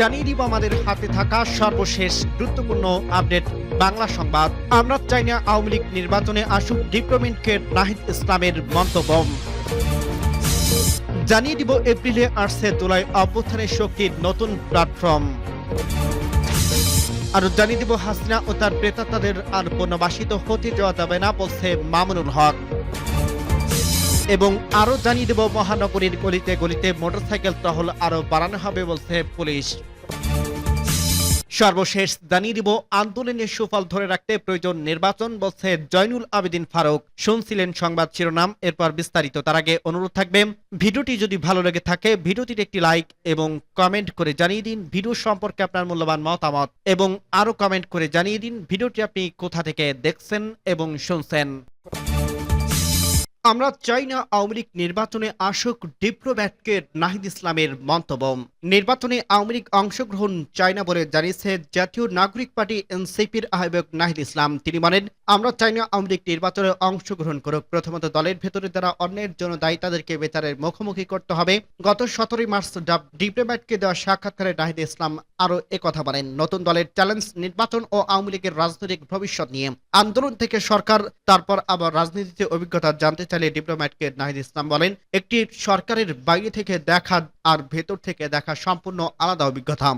জানিয়ে দিব আমাদের হাতে থাকা সর্বশেষ গুরুত্বপূর্ণ আপডেট। বাংলা সংবাদ, আমরা চাই না আওয়ামী লীগ নির্বাচনে আসুক ডিপ্লোমেন্টকে নাহিদ ইসলামের মন্তব্য। জানিয়ে দিব, এপ্রিলে আসছে দোলাই অভ্যুত্থানের শক্তির নতুন প্ল্যাটফর্ম আর জানিয়ে দিব, হাসিনা ও তার প্রেতাত্মাদের আর পুনর্বাসিত হতে দেওয়া যাবে না, বলছে মামুনুল হক। এবং আরও জানিয়ে দেব, মহানগরীর গলিতে গলিতে মোটরসাইকেল টহল আরও বাড়ানো হবে বলছে পুলিশ। সর্বশেষ জানিয়ে দিব, আন্দোলনের সুফল ধরে রাখতে প্রয়োজন নির্বাচন বলছে জয়নুল আবেদিন ফারুক। শুনছিলেন সংবাদ শিরোনাম, এরপর বিস্তারিত। তার আগে অনুরোধ থাকবে, ভিডিওটি যদি ভালো লেগে থাকে, ভিডিওটির একটি লাইক এবং কমেন্ট করে জানিয়ে দিন ভিডিও সম্পর্কে আপনার মূল্যবান মতামত এবং আরও কমেন্ট করে জানিয়ে দিন ভিডিওটি আপনি কোথা থেকে দেখছেন এবং শুনছেন। আমরা চাই না আওয়ামী লীগ নির্বাচনে আসুক ডিপ্লোম্যাটকে নাহিদ ইসলামের মন্তব্য। নির্বাচনে আওয়ামী লীগ অংশগ্রহণ চায় না বলে জানিয়েছে জাতীয় নাগরিক পার্টি এনসিপির আহ্বায়ক নাহিদ ইসলাম। তিনি বলেন, আমরা চাই না আওয়ামী লীগ নির্বাচনে অংশগ্রহণ করুক। প্রথমত দলের ভেতরে যারা অন্যের জন্য দায়ী, তাদেরকে বেতারের মুখোমুখি করতে হবে। গত সতেরোই মার্চ ডিপ্লোম্যাটকে দেওয়া সাক্ষাৎকারে নাহিদ ইসলাম আরও কথা বলেন, নতুন দলের চ্যালেঞ্জ নির্বাচন ও আওয়ামী লীগের রাজনৈতিক ভবিষ্যৎ নিয়ে। আন্দোলন থেকে সরকার, তারপর আবার রাজনীতিতে অভিজ্ঞতা জানতে চাইলে ডিপ্লোম্যাটকে নাহিদ ইসলাম বলেন, একটি সরকারের বাইরে থেকে দেখা আর ভেতর থেকে দেখা সম্পূর্ণ আলাদা অভিজ্ঞতা।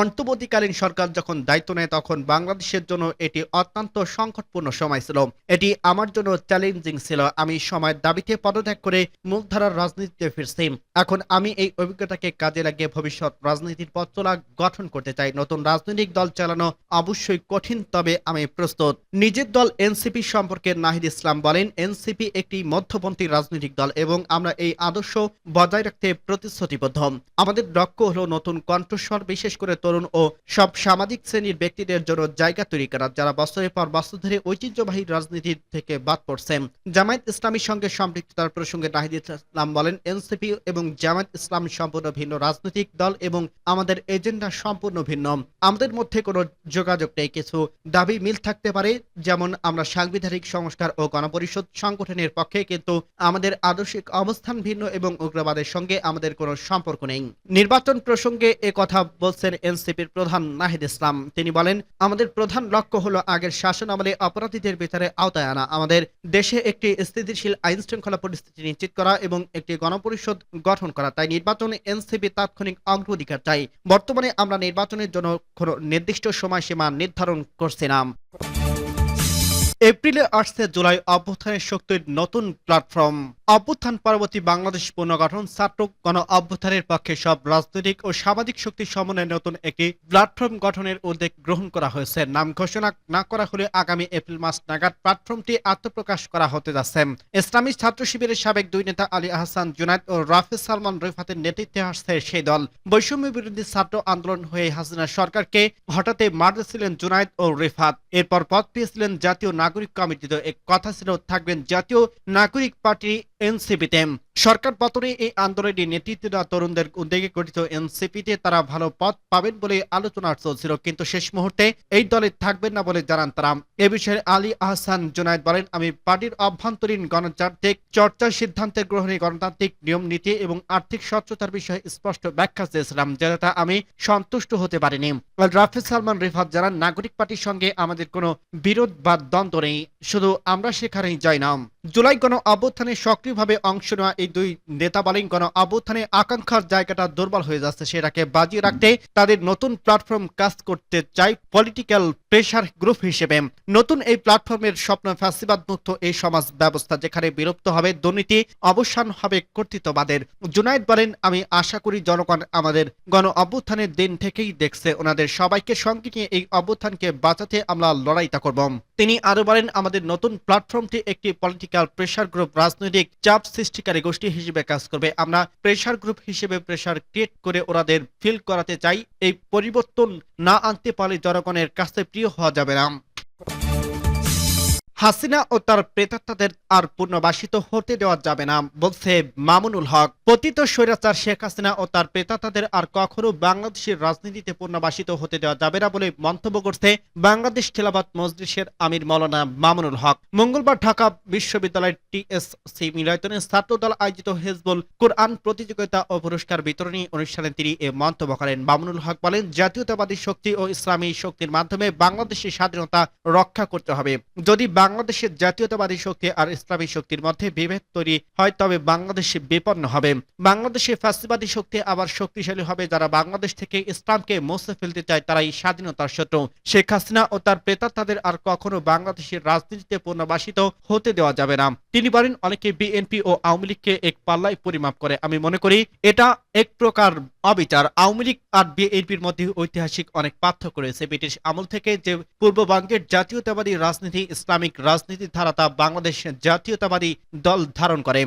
অন্তর্বর্তীকালীন সরকার যখন দায়িত্ব নেয়, তখন বাংলাদেশের জন্য এটি অত্যন্ত সংকটপূর্ণ সময় ছিল। এটি আমার জন্য চ্যালেঞ্জিং ছিল। আমি সময়ের দাবিতে পদত্যাগ করে মুখধারার রাজনীতিতে ফিরছি। এখন আমি এই অভিজ্ঞতাকে কাজে লাগিয়ে ভবিষ্যৎ রাজনীতির পথচলা গঠন করতে চাই। নতুন রাজনৈতিক দল চালানো অবশ্যই কঠিন, তবে আমি প্রস্তুত। নিজের দল এনসিপি সম্পর্কে নাহিদ ইসলাম বলেন, এনসিপি একটি মধ্যপন্থী রাজনৈতিক দল এবং আমরা এই আদর্শ বজায় রাখতে প্রতিশ্রুতিবদ্ধ। আমাদের লক্ষ্য হলো নতুন কণ্ঠস্বর, বিশেষ করে তরুণ ও সব সামাজিক শ্রেণির ব্যক্তিদের জন্য জায়গা তৈরি করা যারা বছরের পর বছর ধরে ঐতিহ্যবাহী রাজনীতি থেকে বাদ পড়ছে। জামায়াত ইসলামীর সঙ্গে সম্পৃক্ততার প্রসঙ্গে নাহিদ ইসলাম বলেন, এনসিপি এবং জামায়াত ইসলাম সম্পূর্ণ ভিন্ন রাজনৈতিক দল এবং আমাদের এজেন্ডা সম্পূর্ণ ভিন্ন। আমাদের মধ্যে কোনো যোগাযোগ নেই, কিছু দাবি মিল থাকতে পারে, যেমন আমরা সাংবিধানিক সংস্কার ও গণপরিষদ সংগঠনের পক্ষে, কিন্তু আমাদের আদর্শিক অবস্থান ভিন্ন এবং উগ্রবাদের সঙ্গে আমাদের কোনো সম্পর্ক নেই। নির্বাচন প্রসঙ্গে কথা বলছেন এনসিপির প্রধান নাহিদ ইসলাম। তিনি বলেন, আমাদের প্রধান লক্ষ্য হলো আগের শাসন আমলে অপরাধীদের ভিতরে আওতায় আনা। আমাদের দেশে একটি স্থিতিশীল আইন শৃঙ্খলা পরিস্থিতি নিশ্চিত করা এবং একটি গণপরিষদ গঠন করা। তাই নির্বাচনে এনসিপি তাৎক্ষণিক অগ্রাধিকার চাই। বর্তমানে আমরা নির্বাচনের জন্য কোনো নির্দিষ্ট সময়সীমা নির্ধারণ করছি না। এপ্রিলে আসছে জুলাই অভ্যুত্থানের শক্তির নতুন প্ল্যাটফর্ম অভ্যুত্থান পরবর্তী বাংলাদেশ পুনর্গঠন ছাত্র গণ অভ্যুত্থানের পক্ষে সব রাজনৈতিক ও সামাজিক শক্তি সমন্বয়ে নতুন একটি প্ল্যাটফর্ম গঠনের উদ্যোগ গ্রহণ করা হয়েছে। নাম ঘোষণা না করা হলে আগামী এপ্রিল মাস নাগাদ প্ল্যাটফর্মটি আত্মপ্রকাশ করা হতে যাচ্ছে। ইসলামী ছাত্র শিবিরের সাবেক দুই নেতা আলী আহসান, জুনায়দ ও রাফিজ সালমান রিফাতের নেতৃত্বে আসছে সেই দল। বৈষম্য বিরোধী ছাত্র আন্দোলন হয়ে হাসিনা সরকারকে হঠাতে মারতেছিলেন জুনায়দ ও রিফাত। এরপর পথ পেয়েছিলেন জাতীয় নাগরিক কমিটিতে এক কথা ছিল, থাকবেন জাতীয় নাগরিক পার্টি এনসিপিতে। সরকার পতনে এই আন্দোলনে নেতৃত্ব দেওয়া তরুণদের উদ্যোগে গঠিত এনসিপিতে তারা ভালো পথ পাবেন বলে আলোচনা চলছিল, কিন্তু শেষ মুহূর্তে এই দলে থাকবেন না বলে জানান তারা। এ বিষয়ে আলী আহসান জুনায়দ বলেন, আমি পার্টির অভ্যন্তরীণ গণতান্ত্রিক চর্চার সিদ্ধান্তের গ্রহণে গণতান্ত্রিক নিয়ম, নীতি এবং আর্থিক স্বচ্ছতার বিষয়ে স্পষ্ট ব্যাখ্যা চেয়েছিলাম যেটা আমি সন্তুষ্ট হতে পারিনি। রাফিজ সালমান রিফাত জানান, নাগরিক পার্টির সঙ্গে আমাদের কোনো বিরোধ বা দ্বন্দ্ব নেই শুধু আমরা সেখানেই যাই না জুলাই গণ অভ্যুত্থানে সক্রিয়ভাবে অংশ নেওয়া এই দুই নেতা বলেন, গণ অভ্যুত্থানে আকাঙ্ক্ষার জায়গাটা দুর্বল হয়ে যাচ্ছে, সেটাকে বাজিয়ে রাখতে তাদের নতুন প্ল্যাটফর্ম কাজ করতে চাই পলিটিক্যাল প্রেশার গ্রুপ হিসেবে। নতুন এই প্ল্যাটফর্মের স্বপ্ন ফ্যাসিবাদ মুক্ত এই সমাজ ব্যবস্থা যেখানে বিলুপ্ত হবে, দুর্নীতি অবসান হবে কর্তৃত্ববাদের। জুনাইদ বলেন, আমি আশা করি জনগণ আমাদের গণ অভ্যুত্থানের দিন থেকেই দেখছে, ওনাদের সবাইকে সঙ্গে নিয়ে এই অভ্যুত্থানকে বাঁচাতে আমরা লড়াইটা করব। তিনি আরও বলেন, আমাদের নতুন প্ল্যাটফর্মটি একটি পলিটিক্যাল প্রেশার গ্রুপ রাজনৈতিক চাপ সৃষ্টিকারী গোষ্ঠী হিসেবে কাজ করবে। আমরা প্রেশার গ্রুপ হিসেবে প্রেশার ক্রিয়েট করে ওনাদের ফিল করাতে চাই। এই পরিবর্তন না আনতে পারলে জনগণের কাছে প্রিয় হওয়া যাবে না। হাসিনা ও তার প্রেতাত্মাদের আর পুনর্বাসিত হতে দেওয়া যাবে না, বলছে মামুনুল হক। পতিত স্বৈরাচার শেখ হাসিনা ও তার প্রেতাত্মাদের আর কখনো বাংলাদেশের রাজনীতিতে পুনর্বাসিত হতে দেওয়া যাবে না বলে মন্তব্য করছে বাংলাদেশ খেলাবাদ মজলিসের আমির মৌলানা মামুনুল হক। মঙ্গলবার ঢাকা বিশ্ববিদ্যালয়ের টিএসসি মিলায়তনে ছাত্রদল আয়োজিত হেজবুল কোরআন প্রতিযোগিতা ও পুরস্কার বিতরণী অনুষ্ঠানে তিনি এ মন্তব্য করেন। মামুনুল হক বলেন, জাতীয়তাবাদী শক্তি ও ইসলামী শক্তির মাধ্যমে বাংলাদেশের স্বাধীনতা রক্ষা করতে হবে। যদি বাংলাদেশের জাতীয়তাবাদী শক্তি আর ইসলামী শক্তির মধ্যে বিভেদ তৈরি হয়, তবে বাংলাদেশ বিপন্ন হবে। বাংলাদেশে ফ্যাসিবাদী শক্তি আবার শক্তিশালী হবে যারা বাংলাদেশ থেকে ইসলামকে মুছে ফেলতে চায়, তারাই স্বাধীনতার শত্রু। শেখ হাসিনা ও তার প্রেতাত্মাদের আর কখনো বাংলাদেশের রাজনীতিতে পুনর্বাসিত হতে দেওয়া যাবে না। তিনি বলেন, অনেকে বিএনপি ও আওয়ামী লীগকে এক পাল্লায় পরিমাপ করে। আমি মনে করি, এটা এক প্রকার অবিচার আওয়ামী লীগ আর বিএনপির মধ্যে ঐতিহাসিক অনেক পার্থক্য রয়েছে। ব্রিটিশ আমল থেকে যে পূর্ববঙ্গের জাতীয়তাবাদী রাজনীতি, ইসলামিক রাজনীতির ধারা তা বাংলাদেশ জাতীয়তাবাদী দল ধারণ করে।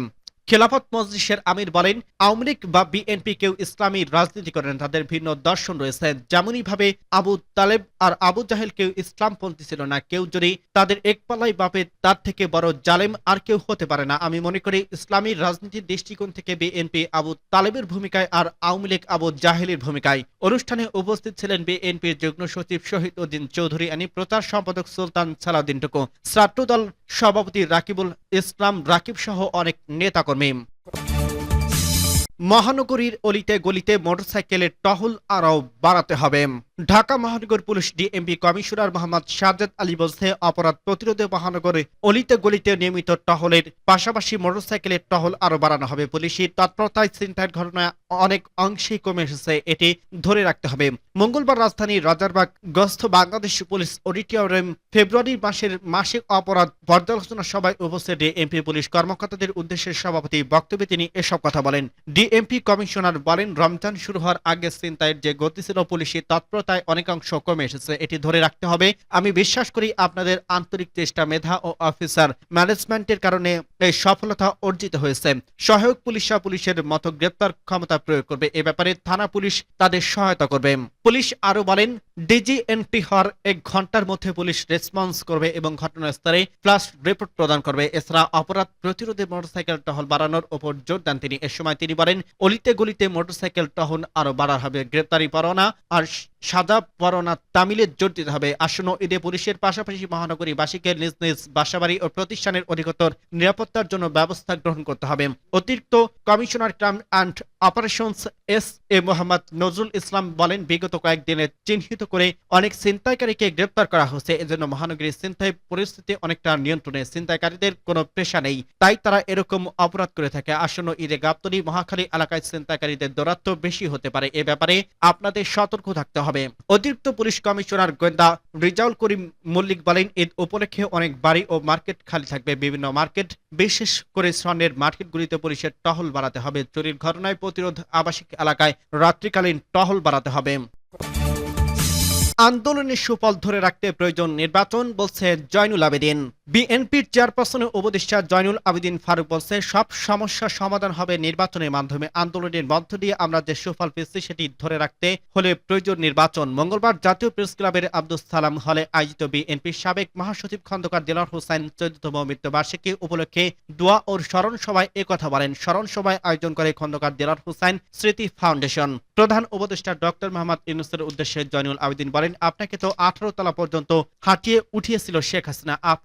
খেলাফত মজলিসের আমির বলেন, আওয়ামী লীগ বা বিএনপি কেউ ইসলামী রাজনীতি করেন তাদের ভিন্ন দর্শন রয়েছে। যেমনই ভাবে আবু তালেব আর আবু জাহেল কেউ ইসলামপন্থী ছিল না, কেউ যদি তাদের একপালাই বাপে তার থেকে বড় জালেম আর কেউ হতে পারে না। আমি মনে করি ইসলামী রাজনীতির দৃষ্টিকোণ থেকে বিএনপি আবু তালেবের ভূমিকায় আর আওয়ামী লীগ আবু জাহেলের ভূমিকায়। অনুষ্ঠানে উপস্থিত ছিলেন বিএনপির যুগ্ম সচিব শহীদ উদ্দিন চৌধুরী আনি, প্রচার সম্পাদক সুলতান সালাউদ্দিন টুকু। ছাত্রদল সভাপতি রাকিবুল ইসলাম, রাকিব সহ অনেক নেতাকর্মী। মহানগরীর অলিতে গলিতে মোটরসাইকেলের টহল আরও বাড়াতে হবে। ঢাকা মহানগর police DMP commissioner Mohammad Sajjad Ali বলছে, অপরাধ প্রতিরোধে মহানগরে অলিতে গলিতে নিয়মিত টহলের পাশাপাশি মোটরসাইকেলের টহল আরও বাড়ানো হবে। পুলিশের তৎপরতায় ছিনতাইয়ের ঘটনা অনেক অংশেই কমে এসেছে, এটি ধরে রাখতে হবে। মঙ্গলবার রাজধানীর রাজারবাগ গস্থ বাংলাদেশ পুলিশ অডিটোরিয়াম ফেব্রুয়ারি মাসের মাসিক অপরাধ পর্যালোচনা সভায় উপস্থিত ডিএমপি পুলিশ কর্মকর্তাদের উদ্দেশ্যে সভাপতি বক্তব্যে তিনি এসব কথা বলেন। ডিএমপি কমিশনার বলেন, রমজান শুরু হওয়ার আগে ছিনতাইয়ের যে গতি ছিল পুলিশের তৎপরতায় অনেকাংশ কমে এসেছে। এটি ধরে রাখতে হবে, আমি বিশ্বাস করি আপনাদের আন্তরিক চেষ্টা মেধা ও অফিসার ম্যানেজমেন্টের কারণে এই সফলতা অর্জিত হয়েছে। সহায়ক পুলিশরা পুলিশের মতো গ্রেপ্তার ক্ষমতা প্রয়োগ করবে। এ ব্যাপারে থানা পুলিশ তাদের সহায়তা করবে। পুলিশ আরও বলেন ডিজি এন্ট্রি হওয়ার এক ঘণ্টার মধ্যে পুলিশ রেসপন্স করবে এবং ঘটনাস্থলে ফ্লাশ রিপোর্ট প্রদান করবে। এছাড়া অপরাধ প্রতিরোধে মোটরসাইকেল টহল বাড়ানোর উপর জোর দেন তিনি। এ সময় তিনি বলেন, অলিতে গলিতে মোটরসাইকেল টহল আরও বাড়া হবে। গ্রেপ্তারি পরোয়ানা আর সাদা পরোয়ানা তামিলে জোর দিতে হবে। আসন্ন ঈদে পুলিশের পাশাপাশি মহানগরীবাসীকে নিজ নিজ বাসাবাড়ি ও প্রতিষ্ঠানের অধিকতর নিরাপত্তার জন্য ব্যবস্থা গ্রহণ করতে হবে। অতিরিক্ত commissioner crime and operations S A Mohammad Nazrul Islam বলেন, বিগত কয়েকদিনে চিহ্নিত করে অনেক ছিনতাইকারীকে গ্রেপ্তার করা হয়েছে। এজন্য মহানগরীর ছিনতাই পরিস্থিতি অনেকটা নিয়ন্ত্রণে। ছিনতাইকারীদের কোনো পেশা নেই, তাই তারা এরকম অপরাধ করে থাকে। আসন্ন ঈদে গাবতলী, মহাখালী এলাকায় ছিনতাইকারীদের দৌরাত্ম বেশি হতে পারে। এ ব্যাপারে আপনাদের সতর্ক থাকতে হবে। অতিরিক্ত পুলিশ কমিশনার গোয়েন্দা রিজাউল করিম মল্লিক বলেন, ঈদ উপলক্ষে অনেক বাড়ি ও মার্কেট খালি থাকবে। বিভিন্ন মার্কেট, বিশেষ করে স্বর্ণের মার্কেটগুলিতে পুলিশের টহল বাড়াতে হবে। চুরির ঘটনায় প্রতিরোধ আবাসিক এলাকায় রাত্রিকালীন টহল বাড়াতে হবে। আন্দোলনের সুফল ধরে রাখতে প্রয়োজন নির্বাচন, বলছে জয়নুল আবেদিন। বিএনপির চেয়ারপারসনের উপদেষ্টা জয়নুল আবেদিন ফারুক বলছে, সব সমস্যার সমাধান হবে নির্বাচনের মাধ্যমে। আন্দোলনের মধ্য দিয়ে আমরা যে সুফল পেয়েছি সেটি ধরে রাখতে হলে প্রয়োজন নির্বাচন। মঙ্গলবার জাতীয় প্রেস ক্লাবের আব্দুল সালাম হলে আয়োজিত বিএনপির সাবেক মহাসচিব খন্দকার দিলার হোসেন চৌদ্দতম মৃত্যুবার্ষিকী উপলক্ষে দোয়া ও স্মরণ সভায় একথা বলেন। স্মরণ সভায় আয়োজন করে খন্দকার দিলার হোসেন স্মৃতি ফাউন্ডেশন। প্রধান উপদেষ্টা ডক্টর মোহাম্মদ ইউনুসের উদ্দেশ্যে জয়নুল আবেদিন বলেন আপনাকে তো আঠারো তলা পর্যন্ত হাঁটিয়ে উঠিয়েছিল শেখ হাসিনা।